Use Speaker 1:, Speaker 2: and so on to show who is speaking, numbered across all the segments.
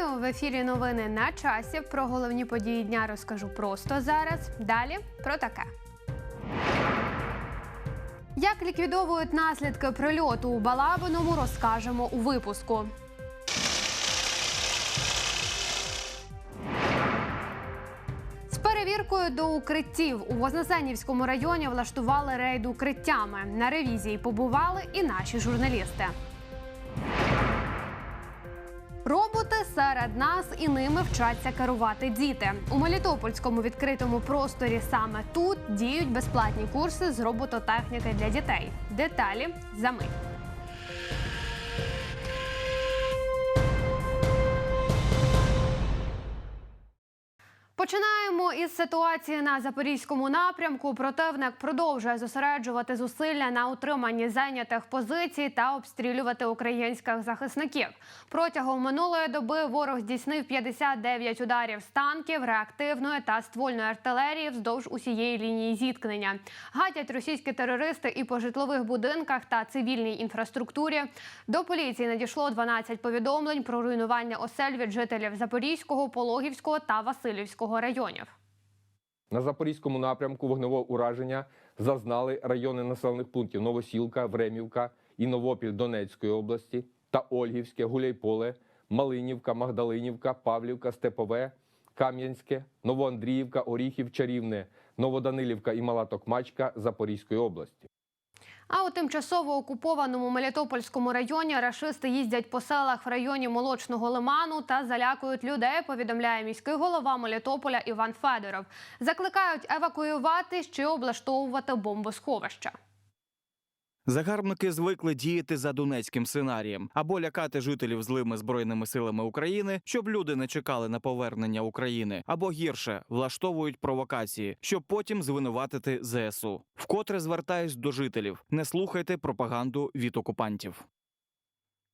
Speaker 1: Вітаю в ефірі. Новини на часі. Про головні події дня розкажу просто зараз. Далі про таке. Як ліквідовують наслідки прильоту у Балабиному, розкажемо у випуску. З перевіркою до укриттів у Вознесенівському районі влаштували рейд укриттями. На ревізії побували і наші журналісти. Роботи серед нас і ними вчаться керувати діти. У Мелітопольському відкритому просторі саме тут діють безплатні курси з робототехніки для дітей. Деталі за мить. Починаємо із ситуації на запорізькому напрямку. Противник продовжує зосереджувати зусилля на утриманні зайнятих позицій та обстрілювати українських захисників. Протягом минулої доби ворог здійснив 59 ударів з танків, реактивної та ствольної артилерії вздовж усієї лінії зіткнення. Гатять російські терористи і по житлових будинках та цивільній інфраструктурі. До поліції надійшло 12 повідомлень про руйнування осель від жителів Запорізького, Пологівського та Васильівського районів.
Speaker 2: На запорізькому напрямку вогневого ураження зазнали райони населених пунктів Новосілка, Времівка і Новопіль Донецької області та Ольгівське, Гуляйполе, Малинівка, Магдалинівка, Павлівка, Степове, Кам'янське, Новоандріївка, Оріхів, Чарівне, Новоданилівка і Мала Токмачка Запорізької області.
Speaker 1: А у тимчасово окупованому Мелітопольському районі рашисти їздять по селах в районі Молочного лиману та залякують людей. Повідомляє міський голова Мелітополя Іван Федоров. Закликають евакуювати чи облаштовувати бомбосховища.
Speaker 3: Загарбники звикли діяти за донецьким сценарієм або лякати жителів злими збройними силами України, щоб люди не чекали на повернення України, або гірше влаштовують провокації, щоб потім звинуватити ЗСУ. Вкотре звертаюсь до жителів: не слухайте пропаганду від окупантів.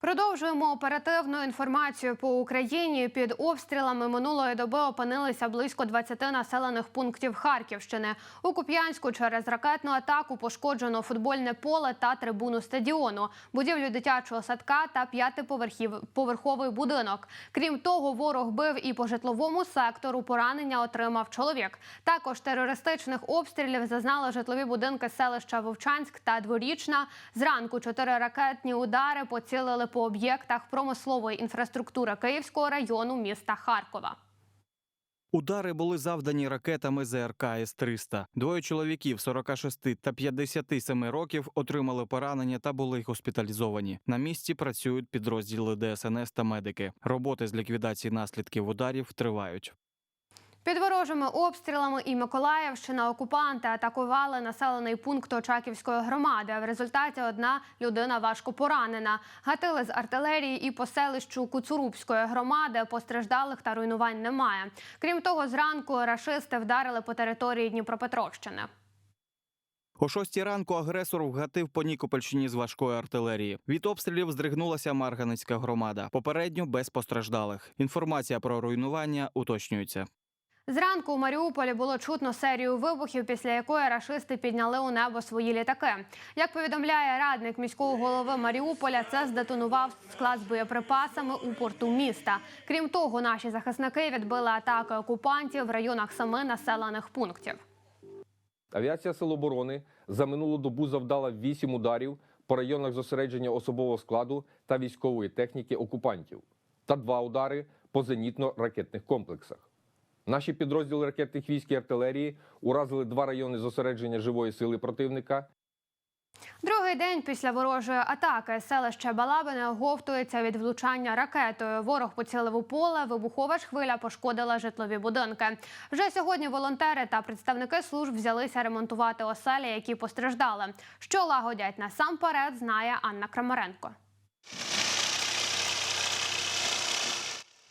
Speaker 1: Продовжуємо оперативну інформацію по Україні. Під обстрілами минулої доби опинилися близько 20 населених пунктів Харківщини. У Куп'янську через ракетну атаку пошкоджено футбольне поле та трибуну стадіону, будівлю дитячого садка та п'ятиповерховий будинок. Крім того, ворог бив і по житловому сектору. Поранення отримав чоловік. Також терористичних обстрілів зазнали житлові будинки селища Вовчанськ та Дворічна. Зранку чотири ракетні удари поцілили по об'єктах промислової інфраструктури Київського району міста Харкова.
Speaker 3: Удари були завдані ракетами ЗРК С-300. Двоє чоловіків 46 та 57 років отримали поранення та були госпіталізовані. На місці працюють підрозділи ДСНС та медики. Роботи з ліквідації наслідків ударів тривають.
Speaker 1: Під ворожими обстрілами і Миколаївщина окупанти атакували населений пункт Очаківської громади. В результаті одна людина важко поранена. Гатили з артилерії і по селищу Куцурубської громади. Постраждалих та руйнувань немає. Крім того, зранку рашисти вдарили по території Дніпропетровщини.
Speaker 3: О шостій ранку агресор вгатив по Нікопольщині з важкої артилерії. Від обстрілів здригнулася Марганицька громада. Попередньо без постраждалих. Інформація про руйнування уточнюється.
Speaker 1: Зранку у Маріуполі було чутно серію вибухів, після якої рашисти підняли у небо свої літаки. Як повідомляє радник міського голови Маріуполя, це здетонував склад з боєприпасами у порту міста. Крім того, наші захисники відбили атаки окупантів в районах семи населених пунктів.
Speaker 2: Авіація Сил оборони за минулу добу завдала 8 ударів по районах зосередження особового складу та військової техніки окупантів та два удари по зенітно-ракетних комплексах. Наші підрозділи ракетних військ і артилерії уразили два райони зосередження живої сили противника
Speaker 1: Другий день після ворожої атаки селище Балабине оговтується від влучання ракетою. Ворог поцілив у поле, вибухова ж хвиля пошкодила житлові будинки. Вже сьогодні волонтери та представники служб взялися ремонтувати оселі, які постраждали. Що лагодять насамперед, знає Анна Крамаренко.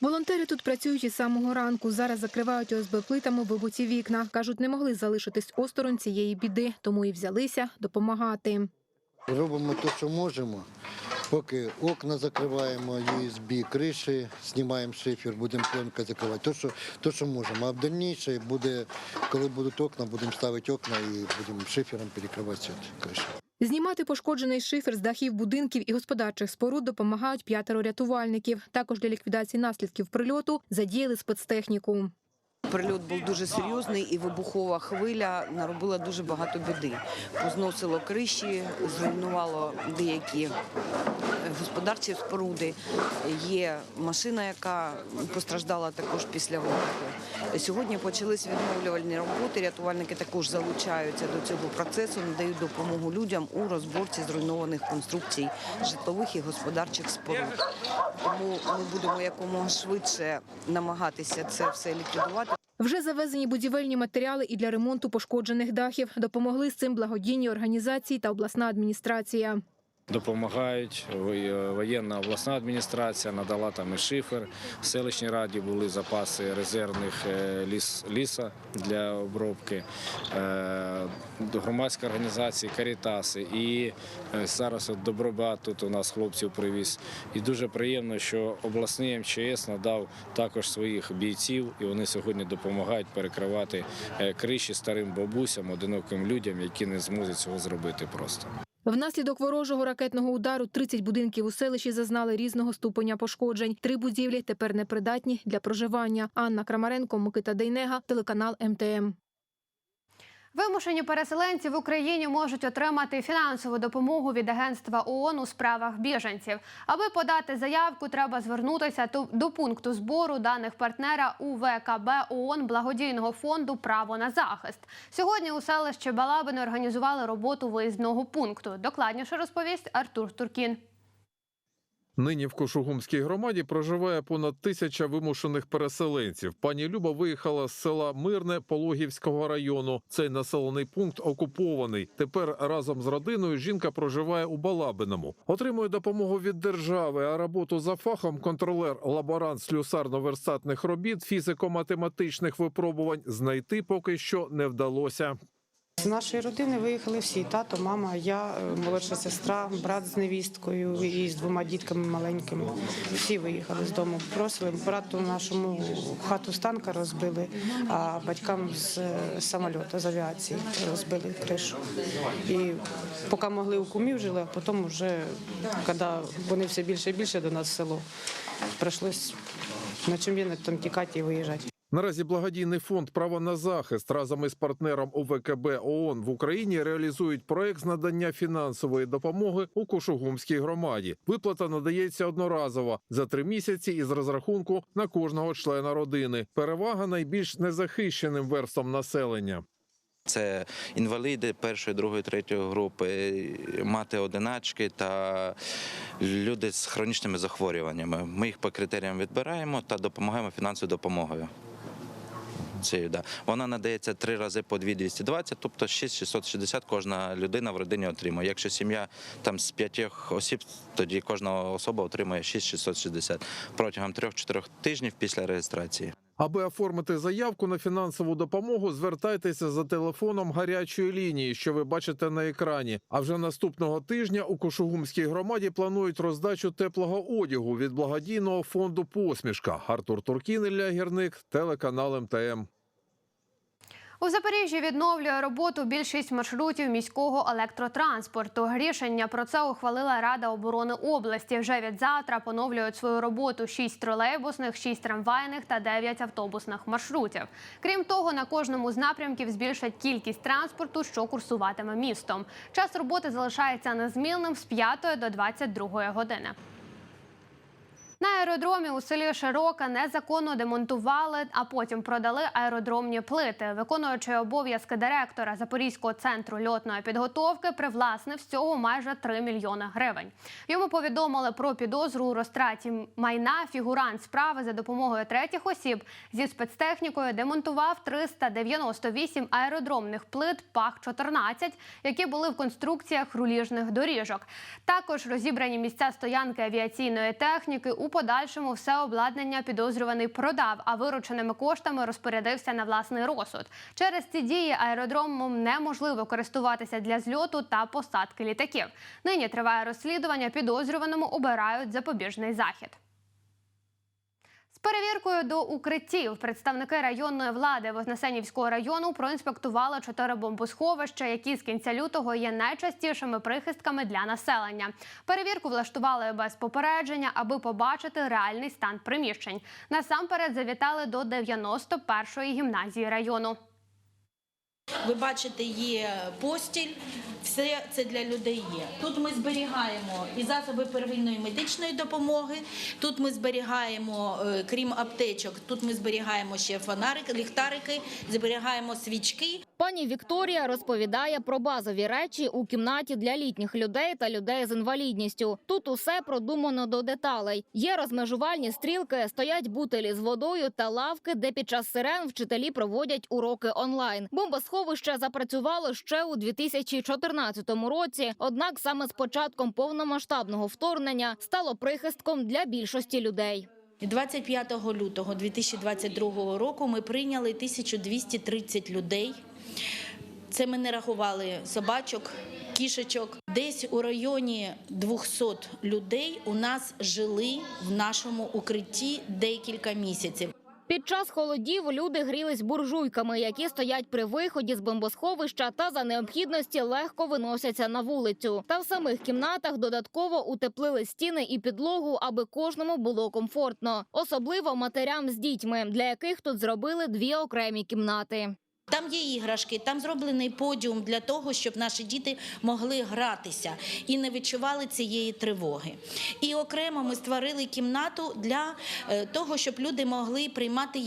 Speaker 4: Волонтери тут працюють із самого ранку. Зараз закривають ОСБ плитами вибуті вікна. Кажуть, не могли залишитись осторонь цієї біди, тому і взялися допомагати.
Speaker 5: Робимо те, що можемо. Поки окна закриваємо, USB, криші, знімаємо шифер, будемо пленкою закривати. То, що, то, що можемо. А в дальніше буде, коли будуть окна, будемо ставити окна і будемо шифером перекривати цю кришу.
Speaker 4: Знімати пошкоджений шифер з дахів будинків і господарчих споруд допомагають п'ятеро рятувальників. Також для ліквідації наслідків прильоту задіяли спецтехніку.
Speaker 6: Прильот був дуже серйозний і вибухова хвиля наробила дуже багато біди. Позносило криші, зруйнувало деякі господарчі споруди. Є машина, яка постраждала також після вибуху. Сьогодні почались відновлювальні роботи. Рятувальники також залучаються до цього процесу, надають допомогу людям у розборці зруйнованих конструкцій житлових і господарчих споруд. Тому ми будемо якомога швидше намагатися це все ліквідувати.
Speaker 4: Вже завезені будівельні матеріали і для ремонту пошкоджених дахів. Допомогли з цим благодійні організації та обласна адміністрація.
Speaker 7: Допомагають воєнна обласна адміністрація надала там і шифер. В селищній раді були запаси резервних е, ліс, ліса для обробки. Е, Громадська організація Карітаси. І е, зараз от Добробат тут у нас хлопців привіз. І дуже приємно, що обласний МЧС надав також своїх бійців, і вони сьогодні допомагають перекривати е, криші старим бабусям, одиноким людям, які не зможуть цього зробити просто.
Speaker 4: Внаслідок ворожого ракетного удару 30 будинків у селищі зазнали різного ступеня пошкоджень. Три будівлі тепер непридатні для проживання. Анна Крамаренко, Микита Дейнега, телеканал МТМ.
Speaker 1: Вимушені переселенці в Україні можуть отримати фінансову допомогу від агентства ООН у справах біженців. Аби подати заявку, треба звернутися до пункту збору даних партнера УВКБ ООН благодійного фонду Право на захист. Сьогодні у селищі Балабини організували роботу виїзного пункту. Докладніше розповість Артур Туркін.
Speaker 8: Нині в Кошугумській громаді проживає понад тисяча вимушених переселенців. Пані Люба виїхала з села Мирне Пологівського району. Цей населений пункт окупований. Тепер разом з родиною жінка проживає у Балабиному. Отримує допомогу від держави, а роботу за фахом контролер, лаборант слюсарно-верстатних робіт, фізико-математичних випробувань знайти поки що не вдалося.
Speaker 9: З нашої родини виїхали всі: тато, мама, я, е, молодша сестра, брат з невісткою і з двома дітками маленькими. Всі виїхали з дому. Просили брату нашому хату з танка розбили, а батькам з е, самольоту з авіації розбили кришу. І поки могли у кумів жили, а потім вже, коли вони все більше і більше до нас в село, прийшлось на чим там тікати і виїжджати.
Speaker 8: Наразі благодійний фонд Право на захист разом із партнером УВКБ ООН в Україні реалізують проект з надання фінансової допомоги у Кошугумській громаді. Виплата надається одноразово за три місяці із розрахунку на кожного члена родини. Перевага найбільш незахищеним верствам населення.
Speaker 10: Це інваліди першої, другої, третьої групи, мати одиначки та люди з хронічними захворюваннями. Ми їх по критеріям відбираємо та допомагаємо фінансовою допомогою. Цією, да. Вона надається три рази по 220, тобто 6660 кожна людина в родині отримує. Якщо сім'я там з п'ятьох осіб, тоді кожна особа отримує 6660 протягом 3-4 тижнів після реєстрації.
Speaker 8: Аби оформити заявку на фінансову допомогу, звертайтеся за телефоном гарячої лінії, що ви бачите на екрані. А вже наступного тижня у Кошугумській громаді планують роздачу теплого одягу від благодійного фонду Посмішка. Артур Туркін, Ілля Гірник, телеканал МТМ.
Speaker 1: У Запоріжжі відновлює роботу більшість маршрутів міського електротранспорту. Рішення про це ухвалила Рада оборони області. Вже від завтра поновлюють свою роботу 6 тролейбусних, 6 трамвайних та 9 автобусних маршрутів. Крім того, на кожному з напрямків збільшать кількість транспорту, що курсуватиме містом. Час роботи залишається незмінним з 5 до 22 години. На аеродромі у селі Широка незаконно демонтували, а потім продали аеродромні плити. Виконуючий обов'язки директора Запорізького центру льотної підготовки привласнив з цього майже 3 мільйони гривень. Йому повідомили про підозру у розтраті майна. Фігурант справи за допомогою третіх осіб зі спецтехнікою демонтував 398 аеродромних плит ПАХ-14, які були в конструкціях руліжних доріжок. Також розібрані місця стоянки авіаційної техніки. У подальшому все обладнання підозрюваний продав, а вирученими коштами розпорядився на власний розсуд. Через ці дії аеродромом неможливо користуватися для зльоту та посадки літаків. Нині триває розслідування. Підозрюваному обирають запобіжний захід. Перевіркою до укриттів представники районної влади Вознесенівського району проінспектували чотири бомбосховища, які з кінця лютого є найчастішими прихистками для населення. Перевірку влаштували без попередження, аби побачити реальний стан приміщень. Насамперед завітали до 91-ї гімназії району.
Speaker 11: Ви бачите, є постіль, все це для людей є. Тут ми зберігаємо і засоби первинної медичної допомоги. Тут ми зберігаємо, е, крім аптечок, тут ми зберігаємо ще фонарики, ліхтарики, зберігаємо свічки.
Speaker 12: Пані Вікторія розповідає про базові речі у кімнаті для літніх людей та людей з інвалідністю. Тут усе продумано до деталей. Є розмежувальні стрілки, стоять бутилі з водою та лавки, де під час сирен вчителі проводять уроки онлайн. Бомбосховище запрацювало ще у 2014 році. Однак саме з початком повномасштабного вторгнення стало прихистком для більшості людей.
Speaker 11: І 25 лютого 2022 року ми прийняли 1230 людей. Це ми не рахували собачок, кішечок. Десь у районі 200 людей у нас жили в нашому укритті декілька місяців.
Speaker 12: Під час холодів люди грілись буржуйками, які стоять при виході з бомбосховища та за необхідності легко виносяться на вулицю. Та в самих кімнатах додатково утеплили стіни і підлогу, аби кожному було комфортно, особливо матерям з дітьми, для яких тут зробили дві окремі кімнати.
Speaker 11: Там є іграшки, там зроблений подіум для того, щоб наші діти могли гратися і не відчували цієї тривоги. І окремо ми створили кімнату для е, того, щоб люди могли приймати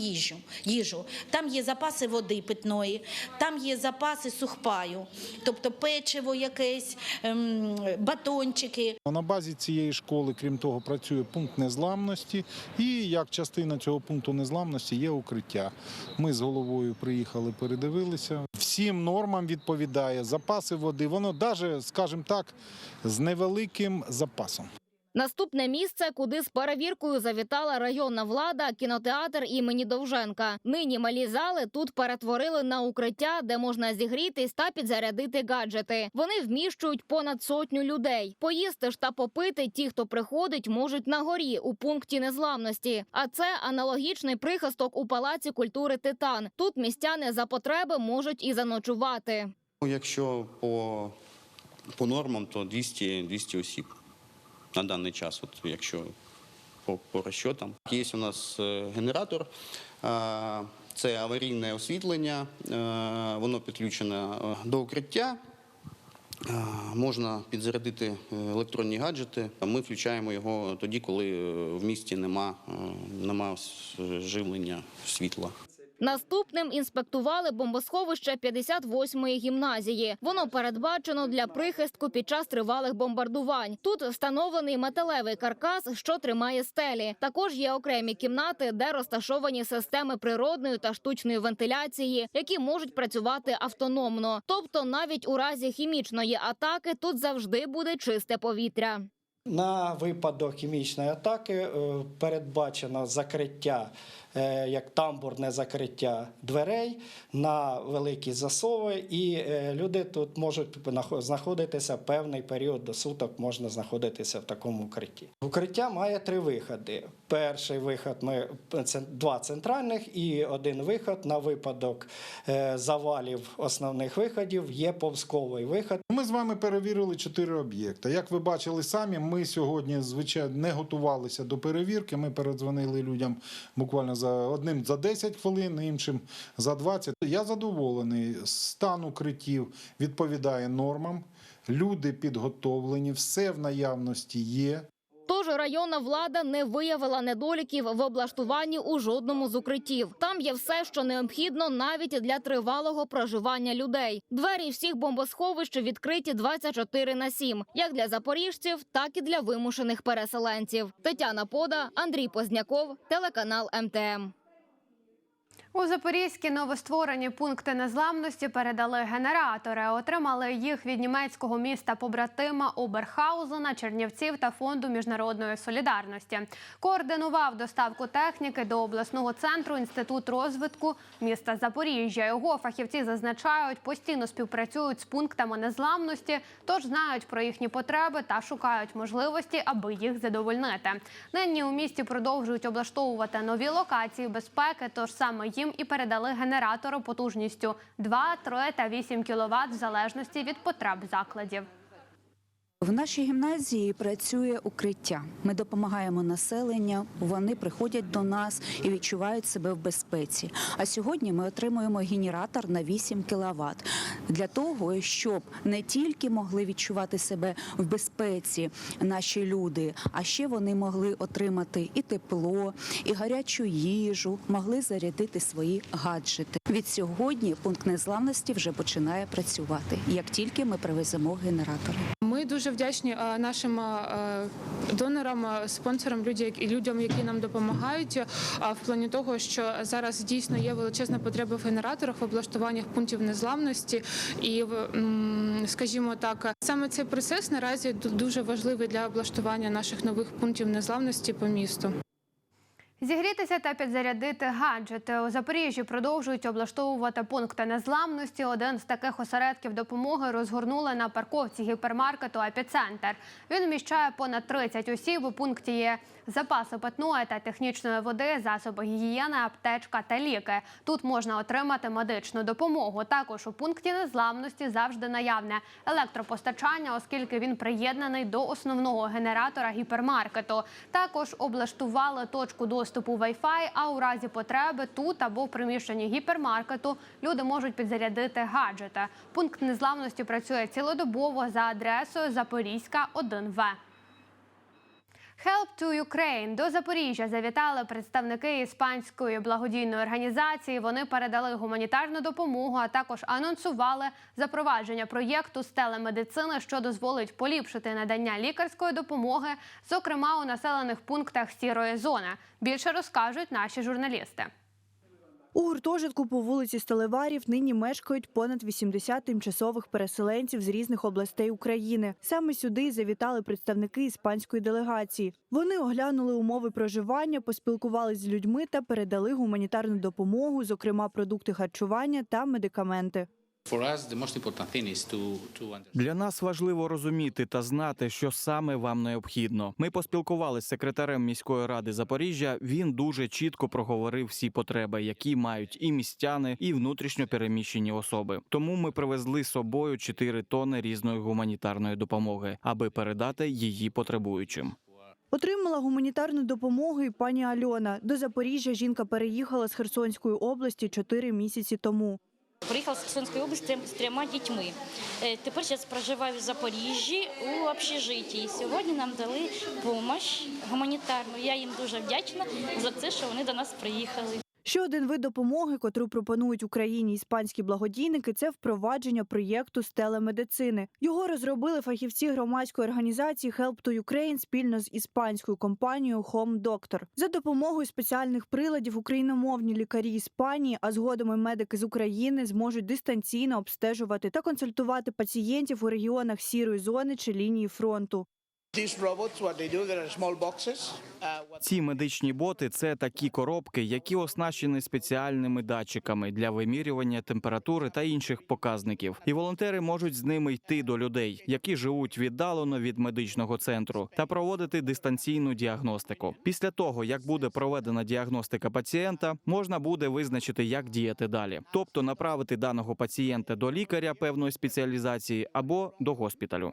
Speaker 11: їжу. Там є запаси води питної, там є запаси сухпаю, тобто печиво якесь, ем, батончики.
Speaker 13: На базі цієї школи, крім того, працює пункт незламності, і як частина цього пункту незламності є укриття. Ми з головою приїхали, передивилися. Всім нормам відповідає запаси води. Воно навіть, скажімо так, з невеликим запасом.
Speaker 12: Наступне місце, куди з перевіркою завітала районна влада, кінотеатр імені Довженка. Нині малі зали тут перетворили на укриття, де можна зігрітись та підзарядити гаджети. Вони вміщують понад сотню людей. Поїсти ж та попити ті, хто приходить, можуть на горі у пункті незламності. А це аналогічний прихисток у палаці культури Титан. Тут містяни за потреби можуть і заночувати.
Speaker 14: Ну, Якщо по, по нормам, то 200, 200 осіб на даний час, от якщо по, по розчотам. Є у нас е, генератор, е, це аварійне освітлення, е, воно підключене до укриття. Можна підзарядити електронні гаджети. Ми включаємо його тоді, коли в місті нема, нема живлення світла.
Speaker 12: Наступним інспектували бомбосховище 58-ї гімназії. Воно передбачено для прихистку під час тривалих бомбардувань. Тут встановлений металевий каркас, що тримає стелі. Також є окремі кімнати, де розташовані системи природної та штучної вентиляції, які можуть працювати автономно. Тобто, навіть у разі хімічної атаки тут завжди буде чисте повітря.
Speaker 15: На випадок хімічної атаки е, передбачено закриття, е, як тамбурне закриття дверей на великі засови, і е, люди тут можуть знаходитися певний період до суток, можна знаходитися в такому укритті. Укриття має три виходи. Перший виход ми це два центральних і один виход на випадок завалів основних виходів є повзковий виход.
Speaker 13: Ми з вами перевірили чотири об'єкти. Як ви бачили самі, ми сьогодні звичайно не готувалися до перевірки. Ми передзвонили людям буквально за одним за 10 хвилин, іншим за 20. Я задоволений. Стан укриттів відповідає нормам. Люди підготовлені, все в наявності є.
Speaker 12: Тож районна влада не виявила недоліків в облаштуванні у жодному з укриттів. Там є все, що необхідно навіть для тривалого проживання людей. Двері всіх бомбосховищ відкриті 24 на 7, як для запоріжців, так і для вимушених переселенців. Тетяна Пода, Андрій Позняков, телеканал МТМ.
Speaker 1: У Запорізькі новостворені пункти незламності передали генератори. Отримали їх від німецького міста побратима Оберхаузена, Чернівців та фонду міжнародної солідарності. Координував доставку техніки до обласного центру інститут розвитку міста Запоріжжя. Його фахівці зазначають, постійно співпрацюють з пунктами незламності, тож знають про їхні потреби та шукають можливості, аби їх задовольнити. Нині у місті продовжують облаштовувати нові локації безпеки, тож саме їм і передали генератору потужністю 2, 3 та 8 кВт в залежності від потреб закладів.
Speaker 16: В нашій гімназії працює укриття. Ми допомагаємо населенню, вони приходять до нас і відчувають себе в безпеці. А сьогодні ми отримуємо генератор на 8 кВт для того, щоб не тільки могли відчувати себе в безпеці наші люди, а ще вони могли отримати і тепло, і гарячу їжу, могли зарядити свої гаджети. Від сьогодні пункт незламності вже починає працювати, як тільки ми привеземо генератори.
Speaker 9: Ми дуже вдячні е, нашим е, донорам, е, спонсорам, людям, які нам допомагають. В плані того, що зараз дійсно є величезна потреба в генераторах, в облаштуваннях пунктів незламності, і скажімо так, саме цей процес наразі дуже важливий для облаштування наших нових пунктів незламності по місту.
Speaker 1: Зігрітися та підзарядити гаджети у Запоріжжі продовжують облаштовувати пункти незламності. Один з таких осередків допомоги розгорнули на парковці гіпермаркету «Епіцентр». Він вміщає понад 30 осіб. У пункті є запаси питної та технічної води, засоби гігієни, аптечка та ліки. Тут можна отримати медичну допомогу. Також у пункті незламності завжди наявне електропостачання, оскільки він приєднаний до основного генератора гіпермаркету. Також облаштували точку доступу Wi-Fi, а у разі потреби тут або в приміщенні гіпермаркету люди можуть підзарядити гаджети. Пункт незламності працює цілодобово за адресою Запорізька 1В. Help to Ukraine до Запоріжжя завітали представники іспанської благодійної організації. Вони передали гуманітарну допомогу, а також анонсували запровадження проєкту з телемедицини, що дозволить поліпшити надання лікарської допомоги, зокрема у населених пунктах сірої зони. Більше розкажуть наші журналісти.
Speaker 17: У гуртожитку по вулиці Сталеварів нині мешкають понад 80 тимчасових переселенців з різних областей України. Саме сюди завітали представники іспанської делегації. Вони оглянули умови проживання, поспілкувалися з людьми та передали гуманітарну допомогу, зокрема продукти харчування та медикаменти.
Speaker 3: Для нас важливо розуміти та знати, що саме вам необхідно. Ми поспілкувалися з секретарем міської ради Запоріжжя. Він дуже чітко проговорив всі потреби, які мають і містяни, і внутрішньо переміщені особи. Тому ми привезли з собою 4 тонни різної гуманітарної допомоги, аби передати її потребуючим.
Speaker 17: Отримала гуманітарну допомогу і пані Альона. До Запоріжжя жінка переїхала з Херсонської області чотири місяці тому.
Speaker 18: Приїхала з Херсонської області з трьома дітьми. Е, Тепер зараз проживаю в Запоріжжі у общежитті. Сьогодні нам дали допомогу гуманітарну. Я їм дуже вдячна за це, що вони до нас приїхали.
Speaker 17: Ще один вид допомоги, котру пропонують Україні іспанські благодійники, це впровадження проєкту з телемедицини. Його розробили фахівці громадської організації Help to Ukraine спільно з іспанською компанією Home Doctor. За допомогою спеціальних приладів україномовні лікарі Іспанії, а згодом і медики з України зможуть дистанційно обстежувати та консультувати пацієнтів у регіонах сірої зони чи лінії фронту.
Speaker 3: Ці медичні боти це такі коробки, які оснащені спеціальними датчиками для вимірювання температури та інших показників. І волонтери можуть з ними йти до людей, які живуть віддалено від медичного центру, та проводити дистанційну діагностику. Після того, як буде проведена діагностика пацієнта, можна буде визначити, як діяти далі, тобто направити даного пацієнта до лікаря певної спеціалізації або до госпіталю.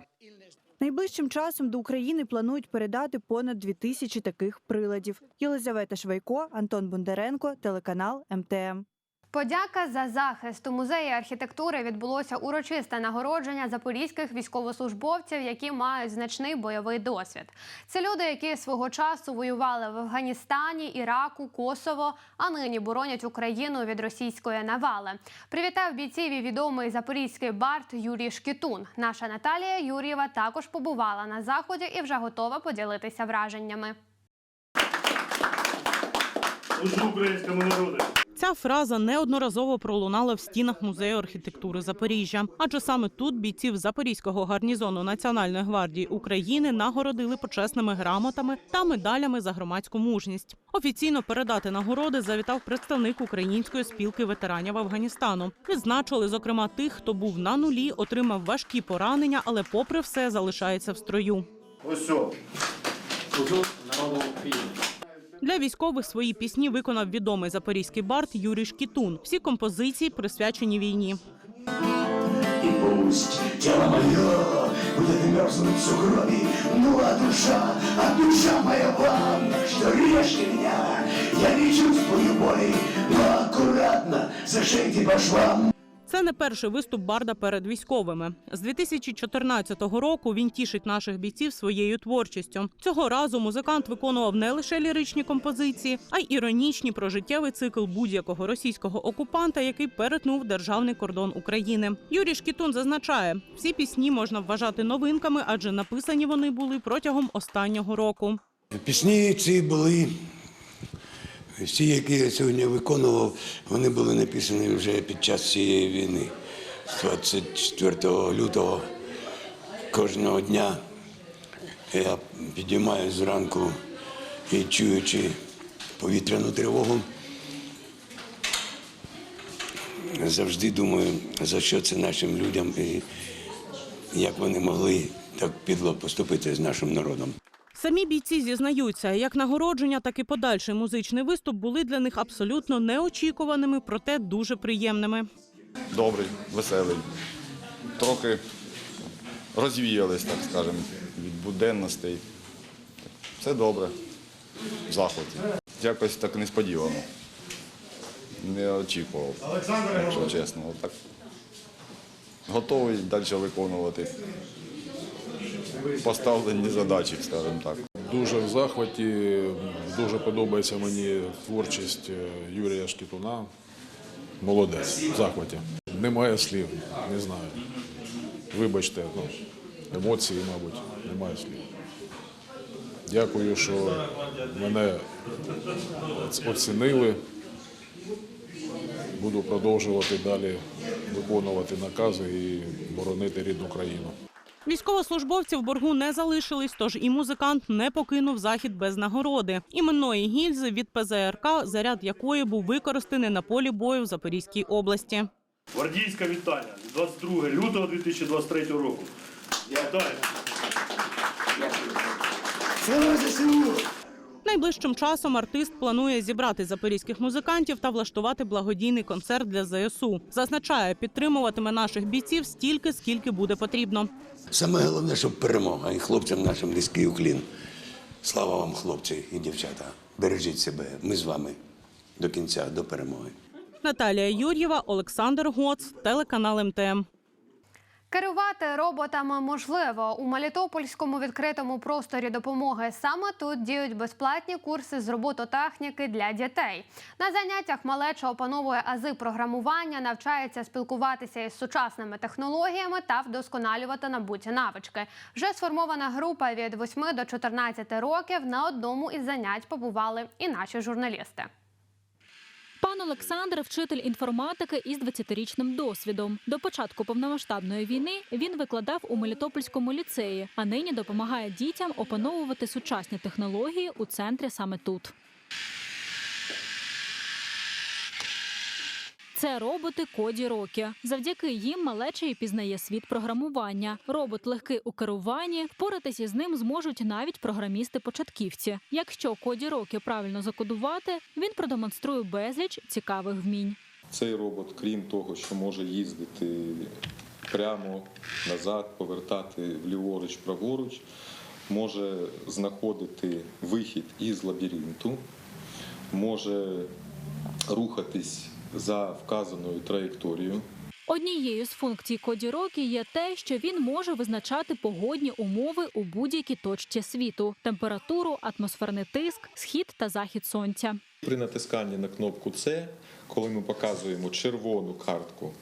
Speaker 17: Найближчим часом до України планують передати понад дві тисячі таких приладів. Єлизавета Швайко, Антон Бондаренко, телеканал МТМ.
Speaker 1: Подяка за захист у музеї архітектури відбулося урочисте нагородження запорізьких військовослужбовців, які мають значний бойовий досвід. Це люди, які свого часу воювали в Афганістані, Іраку, Косово, а нині боронять Україну від російської навали. Привітав бійців і відомий запорізький бард Юрій Шкітун. Наша Наталія Юрієва також побувала на заході і вже готова поділитися враженнями.
Speaker 19: Служу українському народу. Ця фраза неодноразово пролунала в стінах музею архітектури Запоріжжя, адже саме тут бійців Запорізького гарнізону Національної гвардії України нагородили почесними грамотами та медалями за громадську мужність. Офіційно передати нагороди завітав представник української спілки ветеранів Афганістану. Відзначили, зокрема, тих, хто був на нулі, отримав важкі поранення, але, попри все, залишається в строю.
Speaker 20: Ось народу України.
Speaker 19: Для військових свої пісні виконав відомий запорізький бард Юрій Шкітун. Всі композиції присвячені війні.
Speaker 20: И пусть тело мое будет мерзнуть в сугробе, ну а душа, а душа моя вам, что режьте меня, я не чувствую боли, но аккуратно зашейте по швам.
Speaker 19: Це не перший виступ барда перед військовими. З 2014 року він тішить наших бійців своєю творчістю. Цього разу музикант виконував не лише ліричні композиції, а й іронічні про життєвий цикл будь-якого російського окупанта, який перетнув державний кордон України. Юрій Шкітун зазначає, всі пісні можна вважати новинками, адже написані вони були протягом останнього року.
Speaker 21: Пісні ці були, всі, які я сьогодні виконував, вони були написані вже під час цієї війни. 24 лютого кожного дня я підіймаюся зранку і чуючи повітряну тривогу, завжди думаю, за що це нашим людям і як вони могли так підло поступити з нашим народом.
Speaker 19: Самі бійці зізнаються, як нагородження, так і подальший музичний виступ були для них абсолютно неочікуваними, проте дуже приємними.
Speaker 22: добрий, веселий. Трохи розвіялись, так скажемо, від буденностей. Все добре, в захваті. Якось так несподівано. Не очікував, якщо чесно. Готовий далі виконувати поставлені задачі, скажімо так.
Speaker 23: Дуже в захваті, дуже подобається мені творчість е, Юрія Шкітуна. Молодець, в захваті. Немає слів, не знаю. Вибачте, ну, емоції, мабуть, немає слів. Дякую, що мене оц- оцінили. Буду продовжувати далі виконувати накази і боронити рідну країну.
Speaker 19: Військовослужбовці в боргу не залишились, тож і музикант не покинув захід без нагороди. Іменної гільзи від ПЗРК, заряд якої був використаний на полі бою в Запорізькій області.
Speaker 24: Гвардійське вітання від 22 лютого 2023 року. Вітаю!
Speaker 20: Слава ЗСУ!
Speaker 19: Найближчим часом артист планує зібрати запорізьких музикантів та влаштувати благодійний концерт для ЗСУ. Зазначає, підтримуватиме наших бійців стільки, скільки буде потрібно.
Speaker 21: Саме головне, щоб перемога і хлопцям нашим низький уклін. Слава вам, хлопці і дівчата. Бережіть себе. Ми з вами до кінця, до перемоги.
Speaker 19: Наталія Юр'єва, Олександр Гоц, телеканал МТМ.
Speaker 1: Керувати роботами можливо у Мелітопольському відкритому просторі допомоги. Саме тут діють безплатні курси з робототехніки для дітей. На заняттях малеча опановує ази програмування, навчається спілкуватися із сучасними технологіями та вдосконалювати набуті навички. Вже сформована група від 8 до 14 років. На одному із занять побували і наші журналісти.
Speaker 25: Пан Олександр вчитель інформатики із 20-річним досвідом. До початку повномасштабної війни він викладав у Мелітопольському ліцеї, а нині допомагає дітям опановувати сучасні технології у центрі саме тут. Це роботи Коді Рокі. Завдяки їм малеча і пізнає світ програмування. Робот легкий у керуванні. Впоратись із ним зможуть навіть програмісти-початківці. Якщо Коді Рокі правильно закодувати, він продемонструє безліч цікавих вмінь.
Speaker 26: Цей робот, крім того, що може їздити прямо назад, повертати вліворуч, праворуч, може знаходити вихід із лабіринту, може рухатись за вказаною траєкторією.
Speaker 25: Однією з функцій Коді Рокі є те, що він може визначати погодні умови у будь-якій точці світу: температуру, атмосферний тиск, схід та захід сонця.
Speaker 26: При натисканні на кнопку С, коли ми показуємо червону картку,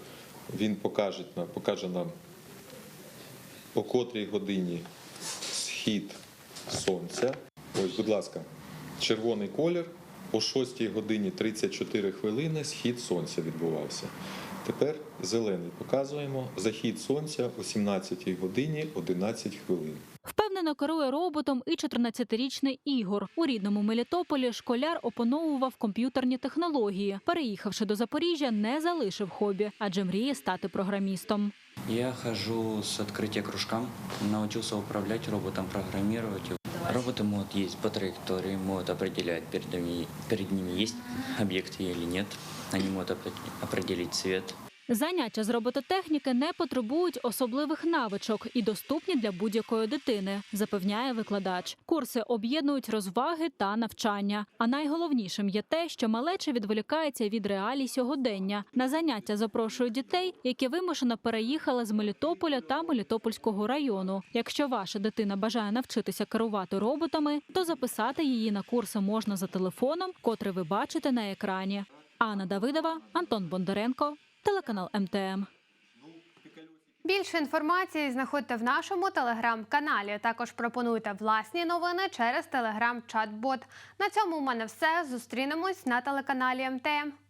Speaker 26: він покаже, нам- покаже нам, о котрій годині схід сонця. Ось, будь ласка, червоний колір о 6 годині 34 хвилини схід сонця відбувався. Тепер зелений показуємо захід сонця о 17 годині 11 хвилин.
Speaker 25: Впевнено керує роботом і 14-річний Ігор. У рідному Мелітополі школяр опановував комп'ютерні технології. Переїхавши до Запоріжжя, не залишив хобі, адже мріє стати програмістом.
Speaker 27: Я хожу с открытия кружкам, научился управлять роботом, программировать. Роботы могут ездить по траектории, могут определять перед ними, перед ними есть объекты или нет. Они могут опре- определить цвет.
Speaker 25: Заняття з робототехніки не потребують особливих навичок і доступні для будь-якої дитини, запевняє викладач. Курси об'єднують розваги та навчання. А найголовнішим є те, що малеча відволікається від реалій сьогодення. На заняття запрошують дітей, які вимушено переїхали з Мелітополя та Мелітопольського району. Якщо ваша дитина бажає навчитися керувати роботами, то записати її на курси можна за телефоном, котрий ви бачите на екрані. Анна Давидова, Антон Бондаренко, телеканал МТМ.
Speaker 1: Більше інформації знаходьте в нашому телеграм-каналі. Також пропонуйте власні новини через телеграм-чат-бот. На цьому у мене все. Зустрінемось на телеканалі МТМ.